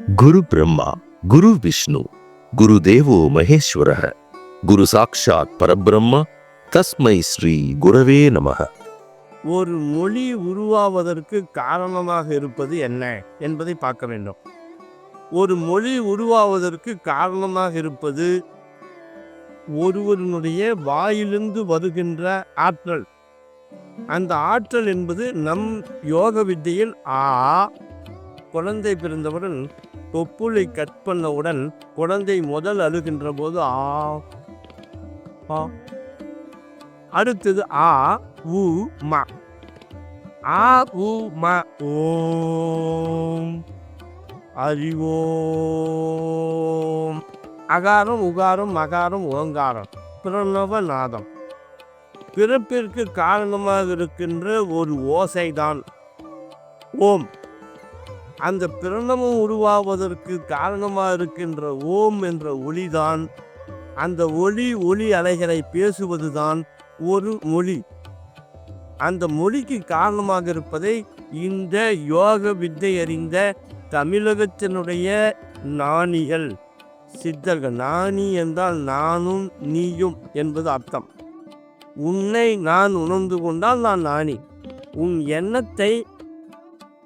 குரு பிரம்மா குரு விஷ்ணு குரு தேவோ மகேஸ்வர குரு சாக்ஷாத் பரபிரம்ம தஸ்மை ஸ்ரீ குரவே நமக ஒரு மொழி உருவாவதற்கு காரணமாக இருப்பது என்ன என்பதை பார்க்க வேண்டும். ஒரு மொழி உருவாவதற்கு காரணமாக இருப்பது ஒருவருடைய வாயிலிருந்து வருகின்ற ஆற்றல். அந்த ஆற்றல் என்பது நம் யோக வித்தையில் ஆ குழந்தை பிறந்தவுடன் தொப்புளை கட் பண்ணவுடன் குழந்தை முதல் அழுகின்ற போது ஆ ஆ. அடுத்தது ஆ உ ம. ஆ உ ம ஓம். அறிவோம். அகாரம் உகாரம் மகாரம் ஓங்காரம். பிரணவ நாதம். பிறப்பிற்கு காரணமாக இருக்கின்ற ஒரு ஓசைதான். ஓம். அந்த பிரணவம் உருவாவதற்கு காரணமாக இருக்கின்ற ஓம் என்ற ஒளிதான். அந்த ஒளி ஒளி அலைகளை பேசுவதுதான் ஒரு மொழி. அந்த மொழிக்கு காரணமாக இருப்பதை இந்த யோக வித்தை அறிந்த தமிழகத்தினுடைய நாணிகள். சித்தர்கள் நாணி என்றால் நானும் நீயும் என்பது அர்த்தம். உன்னை நான் உணர்ந்து கொண்டால் நான் நாணி. உன் எண்ணத்தை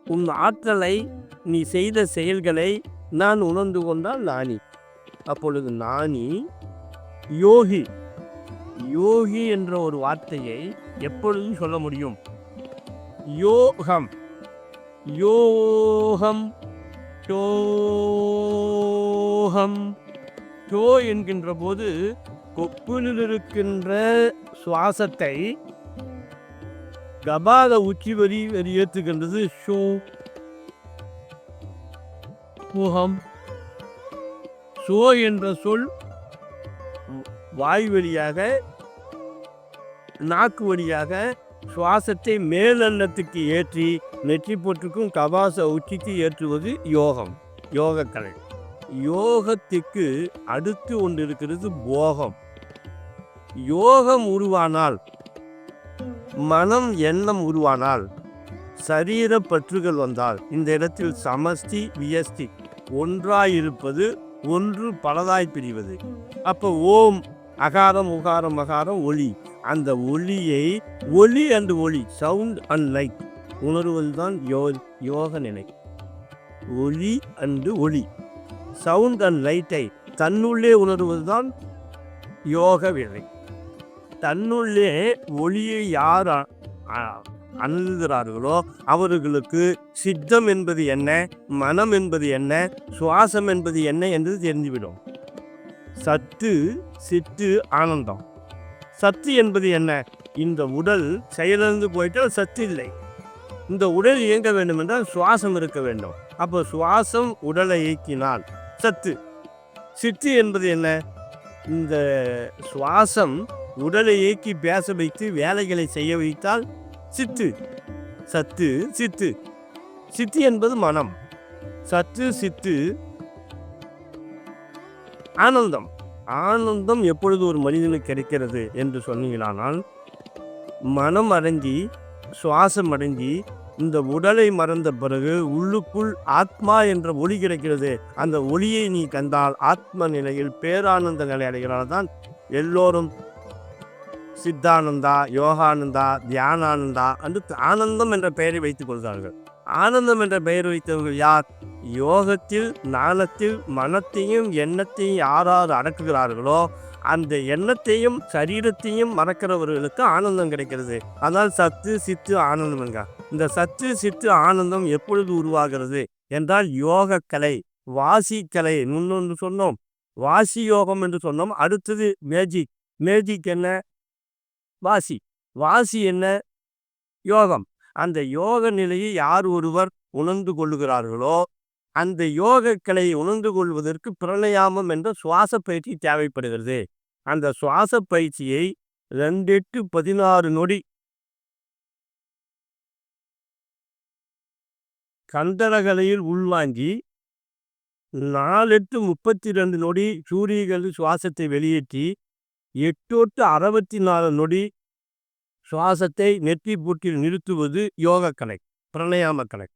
உன் ஆற்றலை நீ செய்த செயல்களை நான் உணர்ந்து கொண்டால் நாணி அப்பொழுது நாணி யோகி. யோகி என்ற ஒரு வார்த்தையை எப்பொழுதும் சொல்ல முடியும். யோகம். யோகம். யோகம் யோ என்கின்ற போது கொப்பினில் இருக்கின்ற சுவாசத்தை கபாத உச்சி வரி ஏற்றுகின்றது. ஷோ ஊகம் சோ என்ற சொல் வாய் வழியாக நாக்கு வழியாக சுவாசத்தை மேலெண்ணத்துக்கு ஏற்றி நெற்றி போற்றுக்கும் கபாச உச்சிக்கு ஏற்றுவது யோகம் யோகக்கலை. யோகத்துக்கு அடுத்து ஒன்று இருக்கிறது போகம். யோகம் உருவானால் மனம் எண்ணம் உருவானால் சரீர பற்றுகள் வந்தால் இந்த இடத்தில் சமஷ்டி வியஸ்தி ஒன்றாயிருப்பது ஒன்று பலதாய் பிரிவது. அப்போ ஓம் அகாரம் உகாரம் அகாரம் ஒளி. அந்த ஒளியை ஒளி அண்ட் ஒளி சவுண்ட் அண்ட் லைட் உணர்வதுதான் யோ யோக நிலை. ஒளி அண்டு ஒளி சவுண்ட் அண்ட் லைட்டை தன்னுள்ளே உணர்வது தான் யோக விலை. தன்னுள்ளே ஒளியை யார் அணுகுகிறார்களோ அவர்களுக்கு சித்தம் என்பது என்ன மனம் என்பது என்ன சுவாசம் என்பது என்ன என்று தெரிந்துவிடும். சத்து சித்து ஆனந்தம். சத்து என்பது என்ன? இந்த உடல் செயலிழந்து போயிட்டால் சத்து இல்லை. இந்த உடல் இயங்க வேண்டும் என்றால் சுவாசம் இருக்க வேண்டும். அப்போ சுவாசம் உடலை இயக்கினால் சத்து. சித்து என்பது என்ன? இந்த சுவாசம் உடலை இயக்கி பேச வைத்து வேலைகளை செய்ய வைத்தால் சித்து. சத்து சித்து. சித்து என்பது மனம். சத்து சித்து. ஆனந்தம். ஆனந்தம் எப்பொழுது ஒரு மனிதனுக்கு கிடைக்கிறது என்று சொன்னீங்களானால் மனம் அடைஞ்சி சுவாசம் அடைஞ்சி இந்த உடலை மறந்த பிறகு உள்ளுக்குள் ஆத்மா என்ற ஒளி கிடைக்கிறது. அந்த ஒளியை நீ கண்டால் ஆத்ம நிலையில் பேரானந்த நிலை அடைகிறால்தான் எல்லோரும் சித்தானந்தா யோகானந்தா தியானானந்தா என்று ஆனந்தம் என்ற பெயரை வைத்துக் கொள்கிறார்கள். ஆனந்தம் என்ற பெயர் வைத்தவர்கள் யார்? யோகத்தில் ஞானத்தில் மனத்தையும் எண்ணத்தையும் யார் யார் அடக்குகிறார்களோ அந்த எண்ணத்தையும் சரீரத்தையும் மறக்கிறவர்களுக்கு ஆனந்தம் கிடைக்கிறது. அதான் சத்து சித்து ஆனந்தம் என்கிறார் இந்த சத்து சித்து ஆனந்தம் எப்பொழுது உருவாகிறது என்றால் யோக கலை வாசி கலை முன்னொன்று சொன்னோம். வாசி யோகம் என்று சொன்னோம். அடுத்தது மேஜிக். மேஜிக் என்ன? வாசி. வாசி என்ன? யோகம். அந்த யோக நிலையை யார் ஒருவர் உணர்ந்து கொள்ளுகிறார்களோ அந்த யோக கலையை உணர்ந்து கொள்வதற்கு பிரணயாமம் என்ற சுவாச பயிற்சி தேவைப்படுகிறது. அந்த சுவாச பயிற்சியை ரெண்டு எட்டு பதினாறு நொடி கந்தரகலையில் உள்வாங்கி நாலெட்டு முப்பத்தி ரெண்டு நொடி சூரியகள் சுவாசத்தை வெளியேற்றி எட்டோட்டு அறுபத்தி நாலு நொடி சுவாசத்தை நெற்றி பூட்டில் நிறுத்துவது யோக கலை பிரணயாம கலை.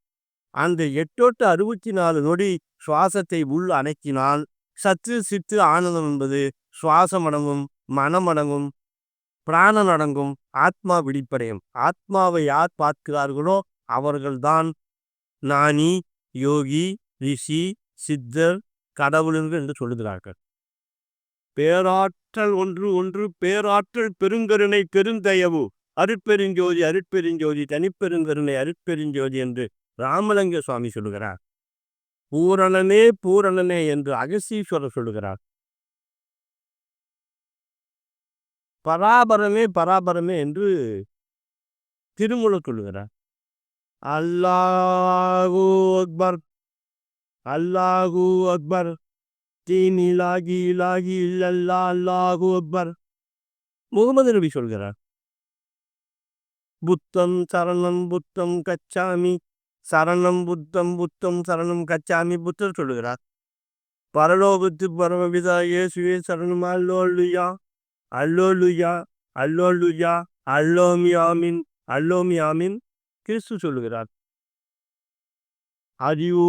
அந்த எட்டோட்டு அறுபத்தி நாலு நொடி சுவாசத்தை உள் அடக்கினால் சத்து சித்து ஆனந்தம் என்பது சுவாசம் அடங்கும் மனம் அடங்கும் பிராணன் அடங்கும் ஆத்மா விழிப்படையும். ஆத்மாவை யார் பார்க்கிறார்களோ அவர்கள்தான் நாணி யோகி ரிஷி சித்தர் கடவுளுங்க என்று சொல்லுகிறார்கள். பேராற்றல் ஒன்று ஒன்று பேராற்றல் பெருங்கருணை பெருந்தயவு. அருட்பெருஞ்சோதி அருட்பெருஞ்சோதி தனிப்பெருங்கருணை அருட்பெருஞ்சோதி என்று ராமலிங்க சுவாமி சொல்லுகிறார். பூரணனே பூரணனே என்று அகசீஸ்வரர் சொல்லுகிறார். பராபரமே பராபரமே என்று திருமூலர் சொல்லுகிறார். அல்லாஹூ அக்பர் அல்லாஹூ அக்பர். தீன் இலாகி இலாகி இல்லல்லா அல்லாஹு அக்பர். முகமது நபி சொல்கிறார். புத்தம் சரணம் புத்தம் கச்சாமி. சரணம் புத்தம் புத்தம் சரணம் கச்சாமி புத்தர் சொல்லுகிறார். பரலோகத்து பரமபிதா இயேசுவே சரணம் அல்லோலுயா அல்லோலுயா அல்லோலுயா அல்லோமியாமின் அல்லோமியாமின் கிறிஸ்து சொல்லுகிறார். அறிவோ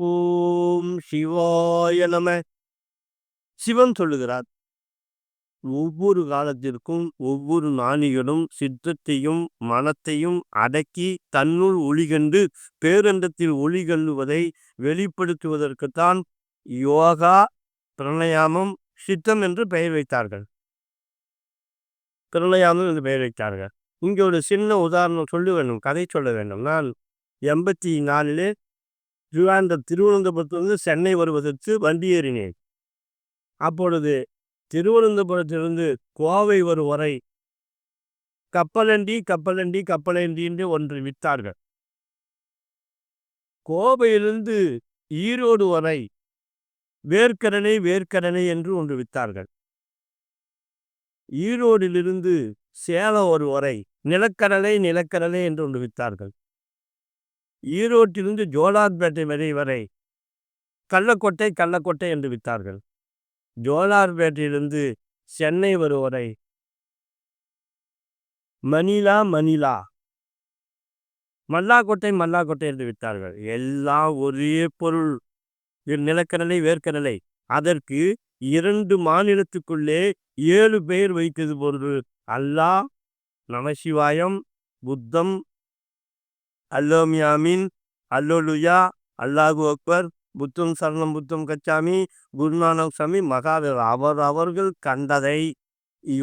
ஓம் சிவாய நம. சிவன் சொல்லுகிறார். ஒவ்வொரு காலத்திற்கும் ஒவ்வொரு ஞானிகளும் சித்தத்தையும் மனத்தையும் அடக்கி தன்னுள் ஒளிகண்டு பேரண்டத்தில் ஒளிகள்ளுவதை வெளிப்படுத்துவதற்குத்தான் யோகா பிரணயாமம் சித்தம் என்று பெயர் வைத்தார்கள். பிரணயாமம் என்று பெயர் வைத்தார்கள். இங்கே ஒரு சின்ன உதாரணம் சொல்ல வேண்டும் கதை சொல்ல வேண்டும். நான் எண்பத்தி நாலிலே திருவாண்ட திருவனந்தபுரத்திலிருந்து சென்னை வருவதற்கு வண்டி ஏறினேன். அப்பொழுது திருவனந்தபுரத்திலிருந்து கோவை வரும் வரை கப்பலண்டி கப்பலண்டி கப்பலண்டி என்று ஒன்று வித்தார்கள் கோவையிலிருந்து ஈரோடு வரை வேர்க்கடனை வேர்க்கடனை என்று ஒன்று வித்தார்கள் ஈரோடிலிருந்து சேலம் ஒரு வரை நிலக்கடலை நிலக்கடலை என்று ஒன்று வித்தார்கள் ஈரோட்டிலிருந்து ஜோலார்பேட்டை வரை வரை கள்ளக்கொட்டை கள்ளக்கோட்டை என்று வித்தார்கள் ஜோலார்பேட்டையிலிருந்து சென்னை வருவரை மணிலா மணிலா. மல்லாக்கொட்டை மல்லாக்கொட்டை என்று வித்தார்கள் எல்லாம் ஒரே பொருள். நிலக்கடலை வேர்க்கடலை அதற்கு இரண்டு மாநிலத்துக்குள்ளே ஏழு பெயர் வைத்தது போன்று அல்லாஹ் நமசிவாயம் புத்தம் அல்லோமியாமின் அல்லோலுயா. அல்லாஹு அக்பர். புத்தம் சரணம் புத்தம் கச்சாமி. குருநானக் சாமி. மகாவீர் அவர் அவர்கள் கண்டதை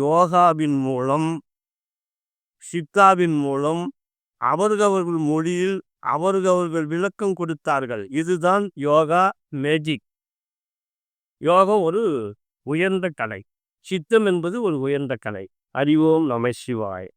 யோகாவின் மூலம் சித்தாவின் மூலம் அவர்கள் மொழியில் அவர்களவர்கள் விளக்கம் கொடுத்தார்கள். இதுதான் யோகா மேஜிக். யோகம் ஒரு உயர்ந்த கலை. சித்தம் என்பது ஒரு உயர்ந்த கலை. அறிவோம் நம சிவாய்.